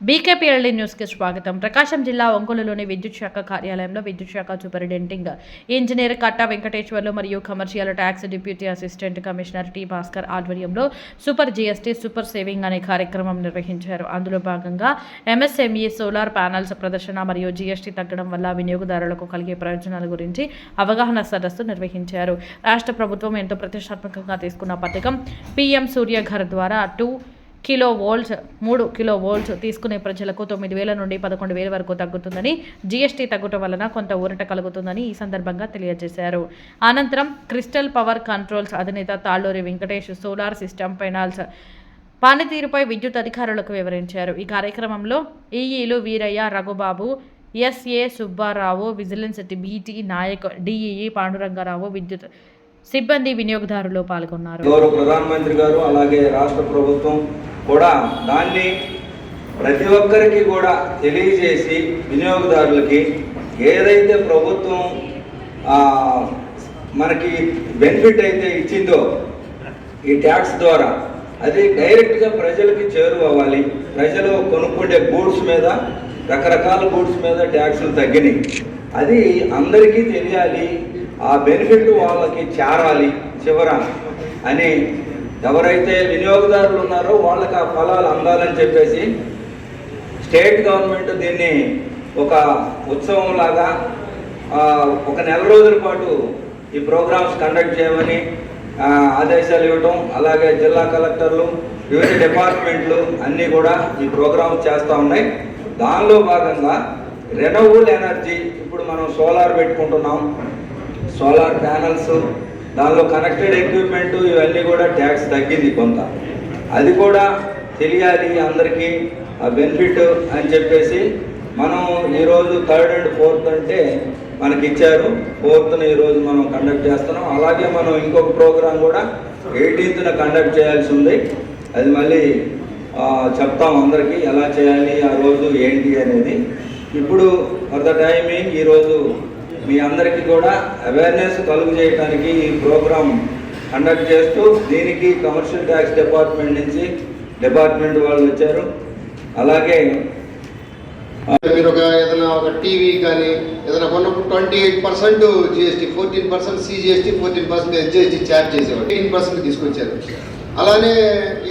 బీకేపీఎల్డీ న్యూస్కి స్వాగతం. ప్రకాశం జిల్లా ఒంగోలులోని విద్యుత్ శాఖ కార్యాలయంలో విద్యుత్ శాఖ సూపరింటెండింగ్ ఇంజనీర్ కట్టా వెంకటేశ్వర్లు మరియు commercial tax deputy assistant commissioner T Bhaskar ఆధ్వర్యంలో సూపర్ జీఎస్టీ సూపర్ సేవింగ్ అనే కార్యక్రమం నిర్వహించారు. అందులో భాగంగా ఎంఎస్ఎంఈ సోలార్ ప్యానల్స్ ప్రదర్శన మరియు జీఎస్టీ తగ్గడం వల్ల వినియోగదారులకు కలిగే ప్రయోజనాల గురించి అవగాహన సదస్సు నిర్వహించారు. రాష్ట్ర ప్రభుత్వం ఎంతో ప్రతిష్టాత్మకంగా తీసుకున్న పథకం పీఎం సూర్యఘర్ ద్వారా టూ కిలో వోల్ట్స్ మూడు కిలో వోల్ట్స్ తీసుకునే ప్రజలకు తొమ్మిది వేల నుండి పదకొండు వేల వరకు తగ్గుతుందని జీఎస్టీ తగ్గటం వలన కొంత ఊరట కలుగుతుందని ఈ సందర్భంగా తెలియజేశారు. అనంతరం క్రిస్టల్ పవర్ కంట్రోల్స్ అధినేత Talluri Venkatesh solar system panels పనితీరుపై విద్యుత్ అధికారులకు వివరించారు. ఈ కార్యక్రమంలో ఈఈలు Veeraiah Raghubabu SA Subbarao vigilance BT Naik DEE Pandurangarao విద్యుత్ సిబ్బంది వినియోగదారులు పాల్గొన్నారు. గౌరవ ప్రధానమంత్రి గారు అలాగే రాష్ట్ర ప్రభుత్వం కూడా దాన్ని ప్రతి ఒక్కరికి కూడా తెలియజేసి వినియోగదారులకి ఏదైతే ప్రభుత్వం మనకి బెనిఫిట్ అయితే ఇచ్చిందో ఈ ట్యాక్స్ ద్వారా అది డైరెక్ట్గా ప్రజలకి చేరువవ్వాలి ప్రజలు కొనుక్కునే గూడ్స్ మీద రకరకాల గూడ్స్ మీద ట్యాక్సులు తగ్గినాయి. అది అందరికీ తెలియాలి ఆ బెనిఫిట్ వాళ్ళకి చేరాలి చివర అని ఎవరైతే వినియోగదారులు ఉన్నారో వాళ్ళకి ఆ ఫలాలు అందాలని చెప్పేసి స్టేట్ గవర్నమెంట్ దీన్ని ఒక ఉత్సవం లాగా ఒక నెల రోజుల పాటు ఈ ప్రోగ్రామ్స్ కండక్ట్ చేయమని ఆదేశాలు ఇవ్వటం అలాగే జిల్లా కలెక్టర్లు వివిధ డిపార్ట్మెంట్లు అన్నీ కూడా ఈ ప్రోగ్రామ్స్ చేస్తూ ఉన్నాయి. దానిలో భాగంగా రెనోవబుల్ ఎనర్జీ ఇప్పుడు మనం సోలార్ పెట్టుకుంటున్నాం. సోలార్ ప్యానల్స్ దానిలో కనెక్టెడ్ ఎక్విప్మెంట్ ఇవన్నీ కూడా ట్యాక్స్ తగ్గింది కొంత. అది కూడా తెలియాలి అందరికీ ఆ బెనిఫిట్ అని చెప్పేసి మనం ఈరోజు థర్డ్ అండ్ ఫోర్త్ అంటే మనకి ఇచ్చారు ఫోర్త్న ఈరోజు మనం కండక్ట్ చేస్తున్నాం. అలాగే మనం ఇంకొక ప్రోగ్రాం కూడా ఎయిటీన్త్న కండక్ట్ చేయాల్సి ఉంది. అది మళ్ళీ చెప్తాం అందరికీ ఎలా చేయాలి ఆ రోజు ఏంటి అనేది. ఇప్పుడు ఫర్ ద టైమింగ్ ఈరోజు మీ అందరికీ కూడా అవేర్నెస్ కలుగు చేయడానికి ఈ ప్రోగ్రాం కండక్ట్ చేస్తూ దీనికి కమర్షియల్ ట్యాక్స్ డిపార్ట్మెంట్ నుంచి డిపార్ట్మెంట్ వాళ్ళు వచ్చారు. అలాగే మీరు ఒక ఏదైనా ఒక టీవీ కానీ ఏదైనా కొన్నప్పుడు twenty eight percent GST fourteen percent CGST fourteen percent SGST charge చేసేవారు ఎయిటీన్ పర్సెంట్ తీసుకొచ్చారు. అలానే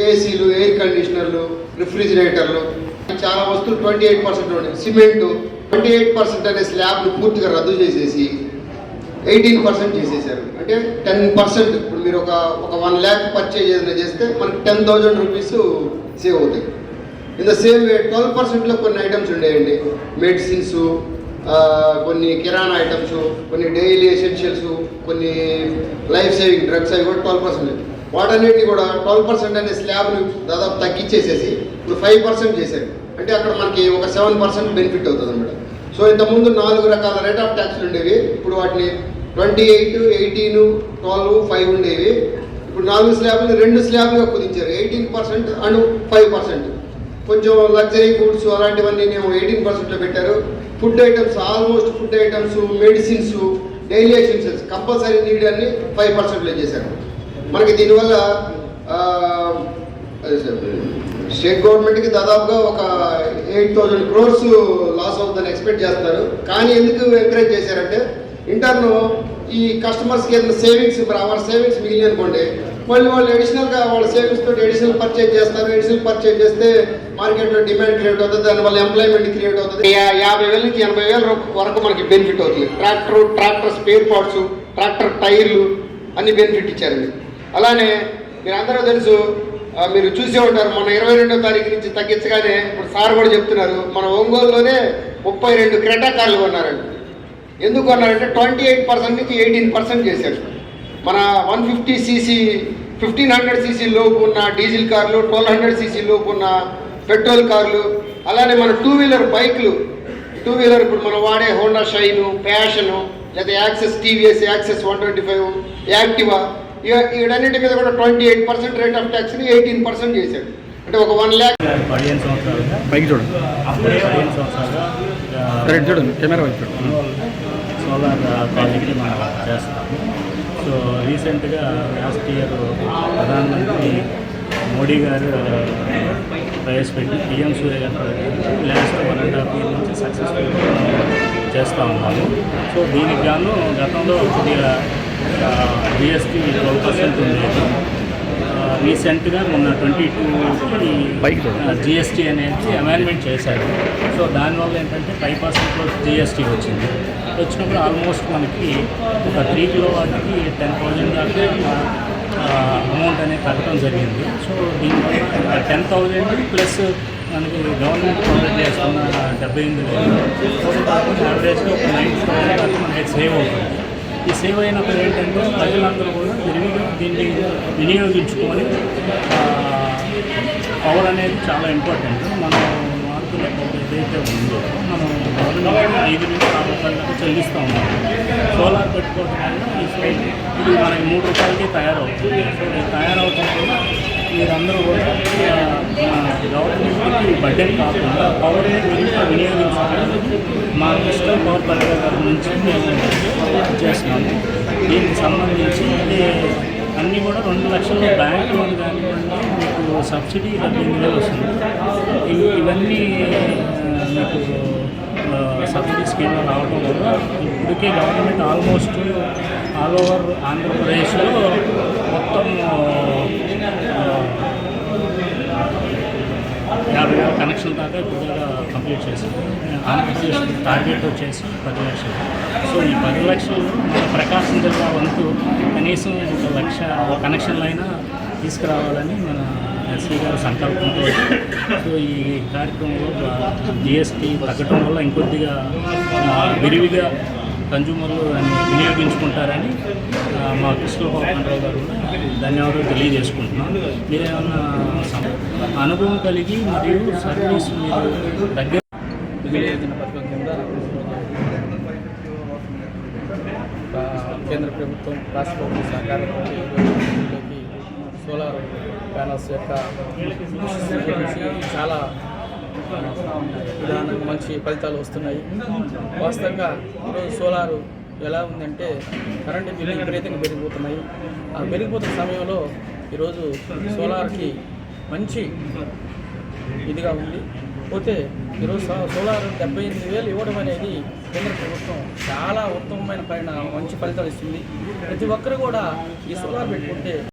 ఏసీలు ఎయిర్ కండిషనర్లు రిఫ్రిజిరేటర్లు చాలా వస్తువులు ట్వంటీ ఎయిట్ పర్సెంట్ ఉన్నాయి సిమెంటు ట్వంటీ ఎయిట్ పర్సెంట్ అనే స్లాబ్ను పూర్తిగా రద్దు చేసేసి ఎయిటీన్ పర్సెంట్ చేసేసారు అంటే టెన్ పర్సెంట్ ఇప్పుడు మీరు ఒక ఒక వన్ ల్యాక్ పర్చేజ్ ఏదైనా చేస్తే మనకి టెన్ థౌజండ్ రూపీస్ సేవ్ అవుతాయి. In the same way twelve పర్సెంట్లో కొన్ని ఐటమ్స్ ఉండేయండి. మెడిసిన్స్ కొన్ని కిరాణా ఐటమ్స్ కొన్ని డైలీ ఎసెన్షియల్స్ కొన్ని లైఫ్ సేవింగ్ డ్రగ్స్ అవి కూడా ట్వెల్వ్ పర్సెంట్ వాటన్నిటిని కూడా ట్వెల్వ్ పర్సెంట్ అనే స్లాబ్ని దాదాపు తగ్గించేసేసి ఇప్పుడు ఫైవ్ పర్సెంట్ చేశారు. అంటే అక్కడ మనకి ఒక సెవెన్ పర్సెంట్ బెనిఫిట్ అవుతుంది అనమాట సో ఇంతకుముందు నాలుగు రకాల రేట్ ఆఫ్ ట్యాక్స్లు ఉండేవి. ఇప్పుడు వాటిని twenty eight eighteen twelve five ఉండేవి. ఇప్పుడు నాలుగు స్లాబ్లు రెండు స్లాబ్లుగా కుదించారు. Eighteen percent and five percent కొంచెం లగ్జరీ ఫుడ్స్ అలాంటివన్నీ నేను ఎయిటీన్ పర్సెంట్లో పెట్టారు. Food items almost food items medicines daily essentials compulsory need అన్ని ఫైవ్ పర్సెంట్లో చేశారు. మనకి దీనివల్ల ఆ, స్టేట్ గవర్నమెంట్కి దాదాపుగా ఒక ఎయిట్ థౌజండ్ క్రోర్స్ లాస్ అవుతుందని ఎక్స్పెక్ట్ చేస్తారు. కానీ ఎందుకు ఎంకరేజ్ చేశారంటే ఇంటర్ను ఈ కస్టమర్స్కి ఏదైనా సేవింగ్స్ అవర్ సేవింగ్స్ మిగిలి అనుకోండి. మళ్ళీ వాళ్ళు అడిషనల్గా వాళ్ళ సేవింగ్స్ తోటి అడిషనల్ పర్చేజ్ చేస్తారు. అడిషనల్ పర్చేజ్ చేస్తే మార్కెట్లో డిమాండ్ క్రియేట్ అవుతుంది. దానివల్ల ఎంప్లాయ్మెంట్ క్రియేట్ అవుతుంది. యా- యాభై వేల నుంచి ఎనభై వేల వరకు మనకి బెనిఫిట్ అవుతుంది. Tractor tractor spare parts tractor టైర్లు అన్ని బెనిఫిట్ ఇచ్చారండి. అలానే మీరు అందరూ తెలుసు మీరు చూసే ఉంటారు. మన ఇరవై రెండో తారీఖు నుంచి తగ్గించగానే ఇప్పుడు సార్ కూడా చెప్తున్నారు. మన ఒంగోలులోనే ముప్పై రెండు క్రెటా కార్లు కొన్నారండి ఎందుకు అన్నారంటే ట్వంటీ ఎయిట్ పర్సెంట్ నుంచి ఎయిటీన్ పర్సెంట్ చేశారు. మన one fifty CC fifteen hundred CC లోపు ఉన్న డీజిల్ కార్లు ట్వెల్వ్ హండ్రెడ్ సీసీ లోపు ఉన్న పెట్రోల్ కార్లు అలానే మన టూ వీలర్ బైక్లు. టూ వీలర్ ఇప్పుడు మనం వాడే హోండా షైను ప్యాషను లేదా Access TVS Access one twenty five Activa ఇక వీటన్నిటి మీద కూడా twenty eight percent rate of ట్యాక్స్ని eighteen percent చేశారు అంటే ఒక వన్ ల్యాక్ పదిహేను సంవత్సరాలుగా పైకి చూడండి పదిహేను సంవత్సరాలుగా కరెక్ట్ చూడండి కెమెరా వైపు చూడండి సోలార్ ప్రాజెక్ట్ని మనం చేస్తాము. సో రీసెంట్గా లాస్ట్ ఇయర్ ప్రధానమంత్రి మోడీ గారు ప్రవేశపెట్టి పిఎం సూర్య గారు last one and half year నుంచి సక్సెస్ఫుల్ చేస్తూ ఉన్నాము సో దీనికి గాను గతంలో కొద్దిగా జిఎస్టీ ట్వెల్వ్ పర్సెంట్ ఉండేది రీసెంట్గా మొన్న ట్వంటీ పైకి టూ చూడండి. జిఎస్టీ అనేది అమెండ్మెంట్ చేశారు. సో దానివల్ల ఏంటంటే ఫైవ్ పర్సెంట్లో జిఎస్టీ వచ్చింది. వచ్చినప్పుడు ఆల్మోస్ట్ మనకి ఒక త్రీ కిలో వాటికి టెన్ థౌజండ్ దాకా అమౌంట్ అనేది కట్టడం జరిగింది. సో దీనివల్ల టెన్ థౌజండ్ ప్లస్ మనకి గవర్నమెంట్ ప్రొవైడ్ చేస్తున్న డెబ్బై ఎనిమిది వేలు. యావరేజ్గా ఒక నైంటీ థౌసండ్ మనకి సేవ్ అవుతుంది. ఈ సేవ్ అయినప్పుడు ఏంటంటే ప్రజలందరూ కూడా విరివిగా దీన్ని వినియోగించుకొని పవర్ అనేది చాలా ఇంపార్టెంట్. మనం వాడుతున్న ఏదైతే ఉందో మనం గవర్నమెంట్ ఐదు నుంచి ఆరు రూపాయలకు చెల్లిస్తూ ఉన్నాం. సోలార్ పెట్టుకోవడం వల్ల ఈ సో- ఇది మనకి మూడు రూపాయలకి తయారవుతుంది. సో ఇది తయారవడం వల్ల మీరందరూ కూడా గవర్నమెంట్కి బడ్జెట్ కాకుండా పవర్ విరివిగా మా ఇష్టం పవర్ పథకాల తరఫు నుంచి మేము చేస్తున్నాము. దీనికి సంబంధించి అన్నీ కూడా రెండు లక్షల బ్యాంక్ లోన్ కానివ్వండి మీకు సబ్సిడీ డెబ్బై వస్తుంది. ఇవన్నీ మీకు సబ్సిడీ స్కీమ్లో రావడం వల్ల ఇప్పటికే గవర్నమెంట్ ఆల్మోస్ట్ ఆల్ ఓవర్ ఆంధ్రప్రదేశ్లో మొత్తం ఆ, యాభై వేల దగ్గర దాకా కంప్లీట్ చేసింది ఆంధ్రప్రదేశ్ టార్గెట్ వచ్చేసి పది లక్షలు. సో ఈ పది లక్షలు మన ప్రకాశం జిల్లా వంతు కనీసం ఒక లక్ష కనెక్షన్లు అయినా తీసుకురావాలని మన ఎస్సీ గారు సంకల్పంతో సో ఈ కార్యక్రమంలో జిఎస్టీ తగ్గటం వల్ల ఇంకొద్దిగా విరివిగా కన్జ్యూమర్లు దాన్ని వినియోగించుకుంటారని మా కృష్ణగోపాలరావు గారు ధన్యవాదాలు తెలియజేసుకుంటున్నాం. మీరేమన్నా సమ- అనుభవం కలిగి మరియు సర్వీస్ మీరు దగ్గర పథకం కింద కేంద్ర ప్రభుత్వం రాష్ట్ర ప్రభుత్వం సహకారంతో సోలార్ ప్యానల్స్ యొక్క చాలా విధానం మంచి ఫలితాలు వస్తున్నాయి. వాస్తవంగా ఈరోజు సోలారు ఎలా ఉందంటే కరెంటు బిల్లు విపరీతంగా పెరిగిపోతున్నాయి. ఆ పెరిగిపోతున్న సమయంలో ఈరోజు సోలార్కి మంచి ఇదిగా ఉంది. పోతే ఈరోజు సోలార్ డెబ్బై ఎనిమిది వేలు ఇవ్వడం అనేది కేంద్ర ప్రభుత్వం చాలా ఉత్తమమైన పైన మంచి ఫలితాలు ఇస్తుంది. ప్రతి ఒక్కరు కూడా ఈ సోలార్ పెట్టుకుంటే